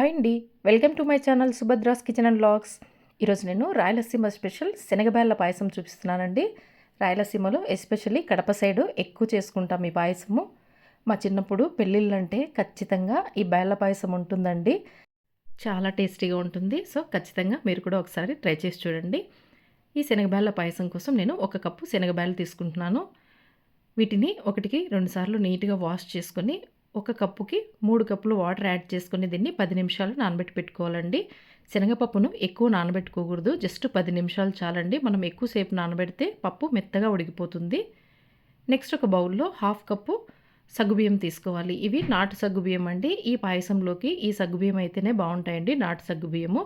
Hi అండి. Welcome to my channel Subhadra's kitchen and blogs ఈరోజు నేను రాయలసీమ స్పెషల్ శనగబేళ్ళ పాయసం చూపిస్తున్నానండి. రాయలసీమలో ఎస్పెషల్లీ కడప సైడు ఎక్కువ చేసుకుంటాం ఈ పాయసము. మా చిన్నప్పుడు పెళ్ళిళ్ళంటే ఖచ్చితంగా ఈ బేళ్ళ పాయసం ఉంటుందండి. చాలా టేస్టీగా ఉంటుంది. సో ఖచ్చితంగా మీరు కూడా ఒకసారి ట్రై చేసి చూడండి. ఈ శనగబేళ్ళ పాయసం కోసం నేను ఒక కప్పు శనగబేళ్ళు తీసుకుంటున్నాను. వీటిని ఒకటికి రెండుసార్లు నీట్గా వాష్ చేసుకొని ఒక కప్పుకి మూడు కప్పులు వాటర్ యాడ్ చేసుకుని దీన్ని పది నిమిషాలు నానబెట్టి పెట్టుకోవాలండి. శనగపప్పును ఎక్కువ నానబెట్టుకోకూడదు. జస్ట్ పది నిమిషాలు చాలండి. మనం ఎక్కువసేపు నానబెడితే పప్పు మెత్తగా ఉడికిపోతుంది. నెక్స్ట్ ఒక బౌల్లో హాఫ్ కప్పు సగ్గుబియ్యం తీసుకోవాలి. ఇవి నాటు సగ్గుబియ్యం అండి. ఈ పాయసంలోకి ఈ సగ్గుబియ్యం అయితేనే బాగుంటాయండి నాటు సగ్గుబియ్యము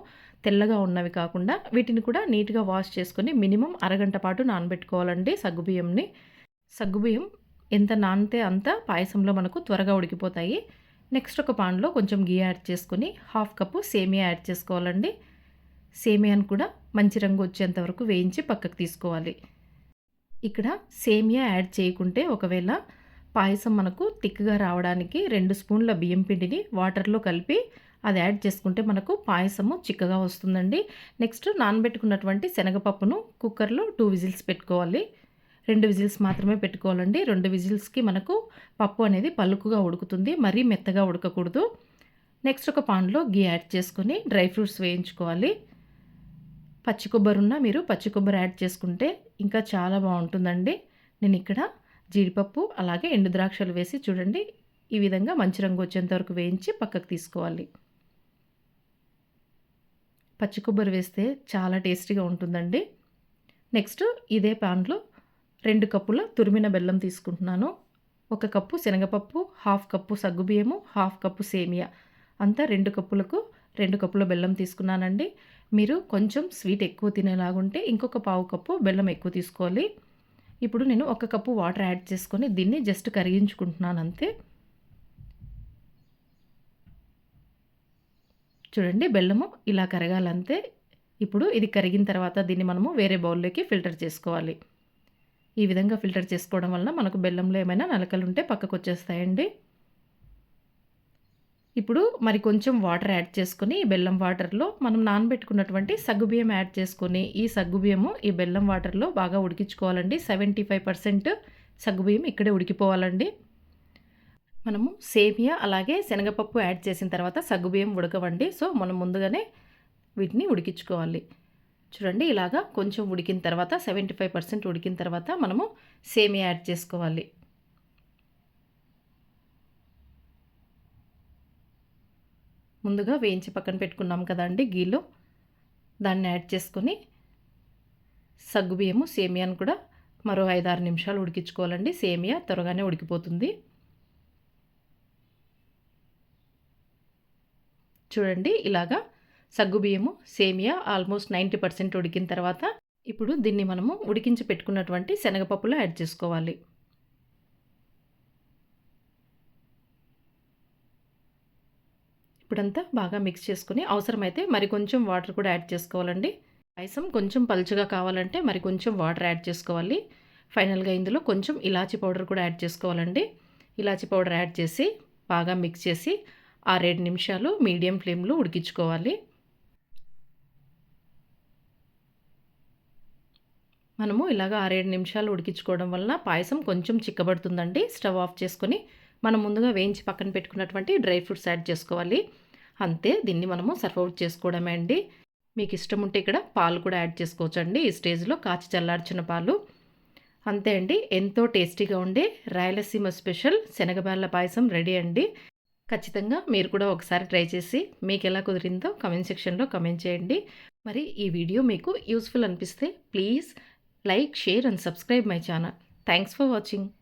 తెల్లగా ఉన్నవి కాకుండా వీటిని కూడా నీట్గా వాష్ చేసుకొని మినిమం అరగంట పాటు నానబెట్టుకోవాలండి సగ్గుబియ్యంని సగ్గుబియ్యం ఎంత నానితే అంత పాయసంలో మనకు త్వరగా ఉడికిపోతాయి. నెక్స్ట్ ఒక పాన్లో కొంచెం గీ యాడ్ చేసుకొని హాఫ్ కప్పు సేమియా యాడ్ చేసుకోవాలండి. సేమియాను కూడా మంచి రంగు వచ్చేంత వరకు వేయించి పక్కకు తీసుకోవాలి. ఇక్కడ సేమియా యాడ్ చేయకుంటే ఒకవేళ పాయసం మనకు తిక్కగా రావడానికి రెండు స్పూన్ల బియ్యం పిండిని వాటర్లో కలిపి అది యాడ్ చేసుకుంటే మనకు పాయసము చిక్కగా వస్తుందండి. నెక్స్ట్ నానబెట్టుకున్నటువంటి శనగపప్పును కుక్కర్లో టూ విజిల్స్ పెట్టుకోవాలి. రెండు విజిల్స్ మాత్రమే పెట్టుకోవాలండి. రెండు విజిల్స్కి మనకు పప్పు అనేది పలుకుగా ఉడుకుతుంది. మరీ మెత్తగా ఉడకకూడదు. నెక్స్ట్ ఒక పాన్లో గీ యాడ్ చేసుకొని డ్రై ఫ్రూట్స్ వేయించుకోవాలి. పచ్చి కొబ్బరి ఉన్న మీరు పచ్చి కొబ్బరి యాడ్ చేసుకుంటే ఇంకా చాలా బాగుంటుందండి. నేను ఇక్కడ జీడిపప్పు అలాగే ఎండు ద్రాక్షలు వేసి చూడండి. ఈ విధంగా మంచి రంగు వచ్చేంత వరకు వేయించి పక్కకు తీసుకోవాలి. పచ్చి కొబ్బరి వేస్తే చాలా టేస్టీగా ఉంటుందండి. నెక్స్ట్ ఇదే పాన్లో రెండు కప్పుల తురిమిన బెల్లం తీసుకుంటున్నాను. ఒక కప్పు శనగపప్పు హాఫ్ కప్పు సగ్గుబియ్యము హాఫ్ కప్పు సేమియా. అంతా రెండు కప్పులకు రెండు కప్పుల బెల్లం తీసుకున్నానండి. మీరు కొంచెం స్వీట్ ఎక్కువ తినేలాగుంటే ఇంకొక పావు కప్పు బెల్లం ఎక్కువ తీసుకోవాలి. ఇప్పుడు నేను ఒక కప్పు వాటర్ యాడ్ చేసుకొని దీన్ని జస్ట్ కరిగించుకుంటున్నాను అంతే. చూడండి బెల్లము ఇలా కరగాలంతే. ఇప్పుడు ఇది కరిగిన తర్వాత దీన్ని మనము వేరే బౌల్లోకి ఫిల్టర్ చేసుకోవాలి. ఈ విధంగా ఫిల్టర్ చేసుకోవడం వలన మనకు బెల్లంలో ఏమైనా నలకలు ఉంటే పక్కకు వచ్చేస్తాయండి ఇప్పుడు మరి కొంచెం వాటర్ యాడ్ చేసుకొని ఈ బెల్లం వాటర్లో మనం నానబెట్టుకున్నటువంటి సగ్గుబియ్యం యాడ్ చేసుకొని ఈ సగ్గుబియ్యము ఈ బెల్లం వాటర్లో బాగా ఉడికించుకోవాలండి. సెవెంటీ ఫైవ్ పర్సెంట్ సగ్గుబియ్యం ఇక్కడే ఉడికిపోవాలండి. మనము సేమియా అలాగే శనగపప్పు యాడ్ చేసిన తర్వాత సగ్గుబియ్యం ఉడకవండి. సో మనం ముందుగానే వీటిని ఉడికించుకోవాలి. చూడండి ఇలాగా కొంచెం ఉడికిన తర్వాత సెవెంటీ ఫైవ్ పర్సెంట్ ఉడికిన తర్వాత మనము సేమియా యాడ్ చేసుకోవాలి. ముందుగా వేయించి పక్కన పెట్టుకున్నాం కదండి గీలో. దాన్ని యాడ్ చేసుకొని సగ్గుబియ్యము సేమియాను కూడా మరో ఐదారు నిమిషాలు ఉడికించుకోవాలండి. సేమియా త్వరగానే ఉడికిపోతుంది. చూడండి ఇలాగా సగ్గుబియ్యము సేమియా ఆల్మోస్ట్ నైంటీ పర్సెంట్ ఉడికిన తర్వాత ఇప్పుడు దీన్ని మనము ఉడికించి పెట్టుకున్నటువంటి శనగపప్పులో యాడ్ చేసుకోవాలి. ఇప్పుడంతా బాగా మిక్స్ చేసుకుని అవసరమైతే మరి కొంచెం వాటర్ కూడా యాడ్ చేసుకోవాలండి. పాయసం కొంచెం పలుచగా కావాలంటే మరి కొంచెం వాటర్ యాడ్ చేసుకోవాలి. ఫైనల్గా ఇందులో కొంచెం ఇలాచీ పౌడర్ కూడా యాడ్ చేసుకోవాలండి. ఇలాచీ పౌడర్ యాడ్ చేసి బాగా మిక్స్ చేసి ఆరేడు నిమిషాలు మీడియం ఫ్లేమ్లో ఉడికించుకోవాలి. మనము ఇలాగ ఆరేడు నిమిషాలు ఉడికించుకోవడం వలన పాయసం కొంచెం చిక్కబడుతుందండి. స్టవ్ ఆఫ్ చేసుకొని మనం ముందుగా వేయించి పక్కన పెట్టుకున్నటువంటి డ్రై ఫ్రూట్స్ యాడ్ చేసుకోవాలి. అంతే దీన్ని మనము సర్వ్ అవుట్ చేసుకోవడమే అండి. మీకు ఇష్టం ఉంటే ఇక్కడ పాలు కూడా యాడ్ చేసుకోవచ్చు అండి ఈ స్టేజ్లో కాచి చల్లార్చిన పాలు. అంతే అండి. ఎంతో టేస్టీగా ఉండే రాయలసీమ స్పెషల్ శనగబాళ్ళ పాయసం రెడీ అండి. ఖచ్చితంగా మీరు కూడా ఒకసారి ట్రై చేసి మీకు ఎలా కుదిరిందో కమెంట్ సెక్షన్లో కమెంట్ చేయండి. మరి ఈ వీడియో మీకు యూస్ఫుల్ అనిపిస్తే please Like, share and subscribe my channel. Thanks for watching.